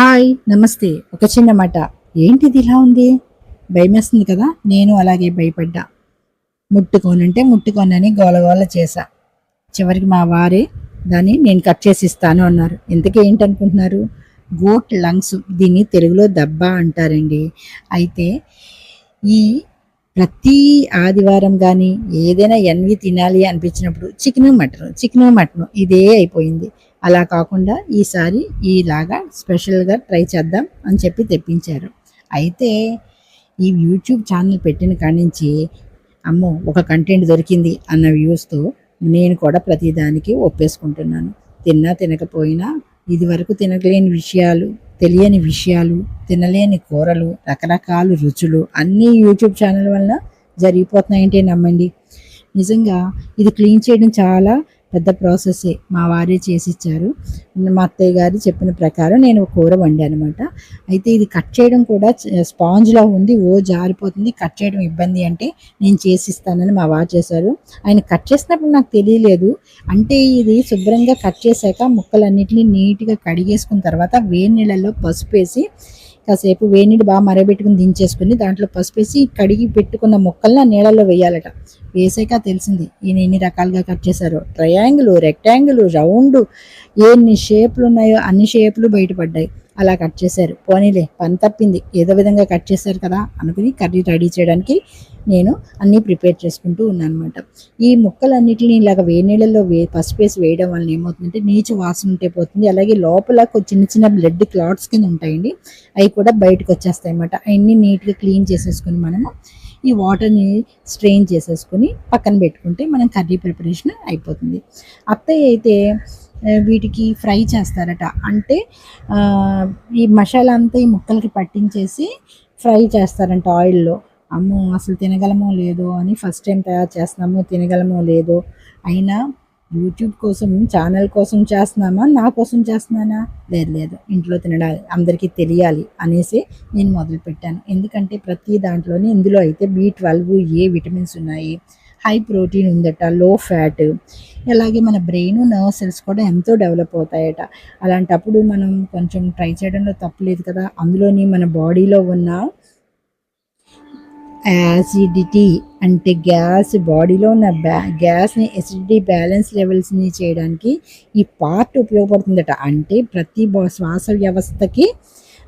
Hi నమస్తే. ఒక చిన్న మాట. ఏంటిది ఇలా ఉంది? భయమేస్తుంది కదా? నేను అలాగే భయపడ్డా. ముట్టుకోనంటే ముట్టుకోనని గోలగోల చేశా. చివరికి మా వారే దాన్ని నేను కట్ చేసి ఇస్తాను అన్నారు. ఇంతకీ ఏంటనుకుంటున్నారు? Goat lungs. దీన్ని తెలుగులో దెబ్బ అంటారండి. అయితే ఈ ప్రతి ఆదివారం కానీ ఏదైనా ఎన్వి తినాలి అనిపించినప్పుడు చికెన్ మటన్ చికెన్ మటన్ ఇదే అయిపోయింది. అలా కాకుండా ఈసారి ఈలాగా స్పెషల్గా ట్రై చేద్దాం అని చెప్పి తెప్పించారు. అయితే ఈ యూట్యూబ్ ఛానల్ పెట్టిన కాడి నుంచి అమ్మో ఒక కంటెంట్ దొరికింది అన్న వ్యూస్తో నేను కూడా ప్రతిదానికి ఒప్పేసుకుంటున్నాను. తిన్నా తినకపోయినా ఇది వరకు తినలేని విషయాలు తెలియని విషయాలు తినలేని కూరలు రకరకాల రుచులు అన్నీ యూట్యూబ్ ఛానల్ వల్ల జరిగిపోతున్నాయంటే నమ్మండి. నిజంగా ఇది క్లీన్ చేయడం చాలా పెద్ద ప్రాసెసే మా వారే చేసి ఇచ్చారు మా అత్తయ్య గారు చెప్పిన ప్రకారం నేను కూర వండానమాట. అనమాట అయితే ఇది కట్ చేయడం కూడా స్పాంజ్లో ఉంది ఓ జారిపోతుంది కట్ చేయడం ఇబ్బంది అంటే నేను చేసి ఇస్తానని మా వారు చేశారు. ఆయన కట్ చేసినప్పుడు నాకు తెలియలేదు. అంటే ఇది శుభ్రంగా కట్ చేశాక ముక్కలన్నిటిని నీట్గా కడిగేసుకున్న తర్వాత వేడి నీళ్ళల్లో పసుపు వేసి కాసేపు వేడి నీళ్ళు బాగా మరబెట్టుకుని దించేసుకుని దాంట్లో పసుపు వేసి కడిగి పెట్టుకున్న ముక్కల్ని ఆ నీళ్ళల్లో వేయాలట. వేసాక తెలిసింది ఈయన ఎన్ని రకాలుగా కట్ చేశారో. ట్రయాంగిల్ రెక్టాంగిల్ రౌండ్ ఎన్ని షేపులు ఉన్నాయో అన్ని షేపులు బయటపడ్డాయి. అలా కట్ చేశారు. పోనీలే పని తప్పింది. ఏదో విధంగా కట్ చేశారు కదా అనుకుని కర్రీ రెడీ చేయడానికి నేను అన్నీ ప్రిపేర్ చేసుకుంటూ ఉన్నాను అనమాట ఈ ముక్కలన్నిటిని ఇలాగ వేడి నీళ్ళల్లో వే పసుపు వేసి వేయడం వల్ల ఏమవుతుందంటే నీచు వాసన ఉంటే పోతుంది. అలాగే లోపల చిన్న చిన్న బ్లడ్ క్లాట్స్ కింద ఉంటాయండి. అవి కూడా బయటకు వచ్చేస్తాయి అన్నమాట. అవన్నీ నీట్గా క్లీన్ చేసేసుకుని మనము ఈ వాటర్ని స్ట్రెయిన్ చేసేసుకుని పక్కన పెట్టుకుంటే మనం కర్రీ ప్రిపరేషన్ అయిపోతుంది. అత్తయ్య అయితే వీటికి ఫ్రై చేస్తారట. అంటే ఈ మసాలా అంతా ఈ ముక్కలకి పట్టించేసి ఫ్రై చేస్తారంట ఆయిల్లో. అమ్మో అసలు తినగలమో లేదో అని ఫస్ట్ టైం తయారు చేస్తున్నామో తినగలమో లేదో. అయినా యూట్యూబ్ కోసం ఛానల్ కోసం చేస్తున్నామా నా కోసం చేస్తున్నానా? లేదు లేదు. ఇంట్లో తినడాలి అందరికీ తెలియాలి అనేసి నేను మొదలుపెట్టాను. ఎందుకంటే ప్రతి దాంట్లోనే ఇందులో అయితే బి ట్వెల్వ్ ఏ విటమిన్స్ ఉన్నాయి. హై ప్రోటీన్ ఉందట లో ఫ్యాట్. అలాగే మన బ్రెయిన్ నర్వ్ సెల్స్ కూడా ఎంతో డెవలప్ అవుతాయట. అలాంటప్పుడు మనం కొంచెం ట్రై చేయడంలో తప్పులేదు కదా. అందులోని మన బాడీలో ఉన్న యాసిడిటీ అంటే గ్యాస్ బాడీలో ఉన్న బ్యా గ్యాస్ని ఎసిడిటీ బ్యాలెన్స్ లెవెల్స్ని చేయడానికి ఈ పార్ట్ ఉపయోగపడుతుందట. అంటే ప్రతి శ్వాస వ్యవస్థకి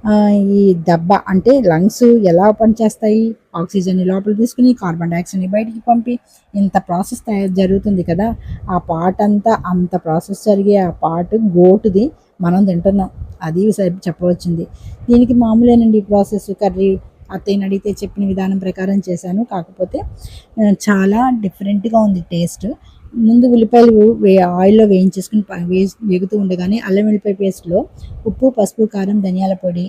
ఈ దెబ్బ అంటే లంగ్స్ ఎలా పనిచేస్తాయి? ఆక్సిజన్ని లోపల తీసుకుని కార్బన్ డైఆక్సైడ్ని బయటికి పంపి ఇంత ప్రాసెస్ తయారు జరుగుతుంది కదా. ఆ పాట అంతా అంత ప్రాసెస్ జరిగే ఆ పాటు గోటుది మనం తింటున్నాం. అది సరి చెప్పవచ్చింది దీనికి మామూలేనండి ప్రాసెస్. కర్రీ అత్తయ్యని అడిగితే చెప్పిన విధానం ప్రకారం చేశాను. కాకపోతే చాలా డిఫరెంట్గా ఉంది టేస్ట్. ముందు ఉల్లిపాయలు వే ఆయిల్లో వేయించేసుకుని వే వేగుతూ ఉండగానే అల్లం వెల్లిపాయ పేస్ట్లో ఉప్పు పసుపు కారం ధనియాల పొడి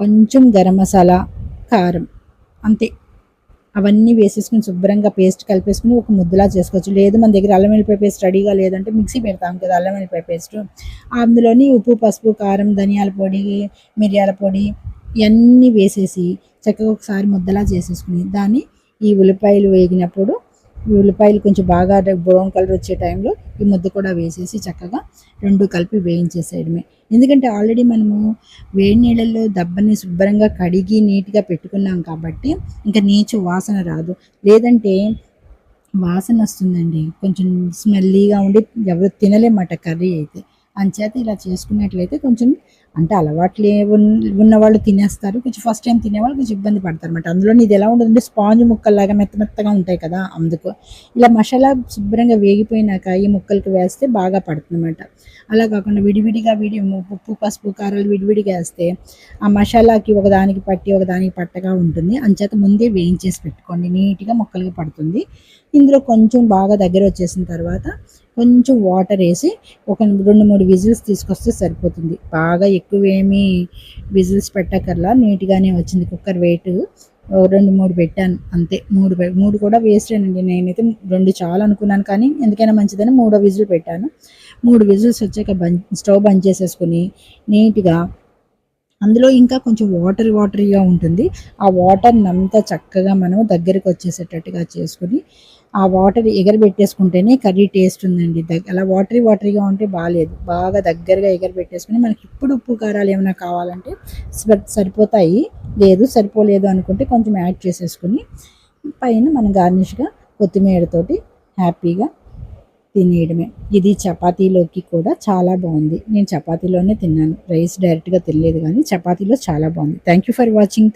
కొంచెం గరం మసాలా కారం అంతే. అవన్నీ వేసేసుకుని శుభ్రంగా పేస్ట్ కలిపేసుకుని ఒక ముద్దలా చేసుకోవచ్చు. లేదు మన దగ్గర అల్లం వెల్లిపాయ పేస్ట్ రెడీగా లేదంటే మిక్సీ పెడతాం కదా అల్లం వెల్లిపాయ పేస్ట్. అందులోని ఉప్పు పసుపు కారం ధనియాల పొడి మిరియాల పొడి ఇవన్నీ వేసేసి చక్కగా ఒకసారి ముద్దలా చేసేసుకుని దాన్ని ఈ ఉల్లిపాయలు వేగినప్పుడు ఉల్లిపాయలు కొంచెం బాగా బ్రౌన్ కలర్ వచ్చే టైంలో ఈ ముద్ద కూడా వేసేసి చక్కగా రెండు కలిపి వేయించేసేయడమే. ఎందుకంటే ఆల్రెడీ మనము వేడి నీళ్ళల్లో దబ్బని శుభ్రంగా కడిగి నీట్గా పెట్టుకున్నాం కాబట్టి ఇంకా నీచు వాసన రాదు. లేదంటే వాసన వస్తుందండి. కొంచెం స్మెల్లీగా ఉండి ఎవరు తినలేమాట కర్రీ అయితే. అంచేత ఇలా చేసుకున్నట్లయితే కొంచెం అంటే అలవాట్లు ఉన్న వాళ్ళు తినేస్తారు. కొంచెం ఫస్ట్ టైం తినేవాళ్ళు కొంచెం ఇబ్బంది పడతారు అనమాట అందులో ఇది ఎలా ఉంటుందంటే స్పాంజ్ ముక్కల్లాగా మెత్త మెత్తగా ఉంటాయి కదా అందుకు ఇలా మసాలా శుభ్రంగా వేగిపోయినాక ఈ ముక్కలకి వేస్తే బాగా పడుతుంది అనమాట అలా కాకుండా విడివిడిగా విడి ఉప్పు పసుపు కారాలు విడివిడిగా వేస్తే ఆ మసాలాకి ఒకదానికి పట్టి ఒకదానికి పట్టగా ఉంటుంది. అంచేత ముందే వేయించేసి పెట్టుకోండి. నీట్గా ముక్కలకి పడుతుంది. ఇందులో కొంచెం బాగా దగ్గర వచ్చేసిన తర్వాత కొంచెం వాటర్ వేసి ఒక రెండు మూడు విజిల్స్ తీసుకొస్తే సరిపోతుంది. బాగా ఎక్కువ ఏమీ విజిల్స్ పెట్టకర్లా నీట్గానే వచ్చింది కుక్కర్ వెయిట్ రెండు మూడు పెట్టాను అంతే. మూడు మూడు కూడా వేస్ట్ అండి నేనైతే రెండు చాలు అనుకున్నాను కానీ ఎందుకైనా మంచిదని మూడో విజిల్ పెట్టాను. మూడు విజిల్స్ వచ్చాక బం స్టవ్ బంద్ చేసేసుకుని నీట్గా అందులో ఇంకా కొంచెం వాటర్ వాటరీగా ఉంటుంది. ఆ వాటర్ని అంతా చక్కగా మనం దగ్గరికి వచ్చేసేటట్టుగా చేసుకుని ఆ వాటర్ ఎగరబెట్టేసుకుంటేనే కర్రీ టేస్ట్ ఉందండి. అలా వాటరీ వాటరీగా ఉంటే బాగాలేదు బాగా దగ్గరగా ఎగరబెట్టేసుకుని మనకి ఇప్పుడు ఉప్పు కారాలు ఏమైనా కావాలంటే సరిపోతాయి. లేదు సరిపోలేదు అనుకుంటే కొంచెం యాడ్ చేసేసుకుని పైన మనం గార్నిష్గా కొత్తిమీరతోటి హ్యాపీగా తినేయడమే. ఇది చపాతీలోకి కూడా చాలా బాగుంది. నేను చపాతీలోనే తిన్నాను. రైస్ డైరెక్ట్గా తినలేదు కానీ చపాతీలో చాలా బాగుంది. Thank you for watching.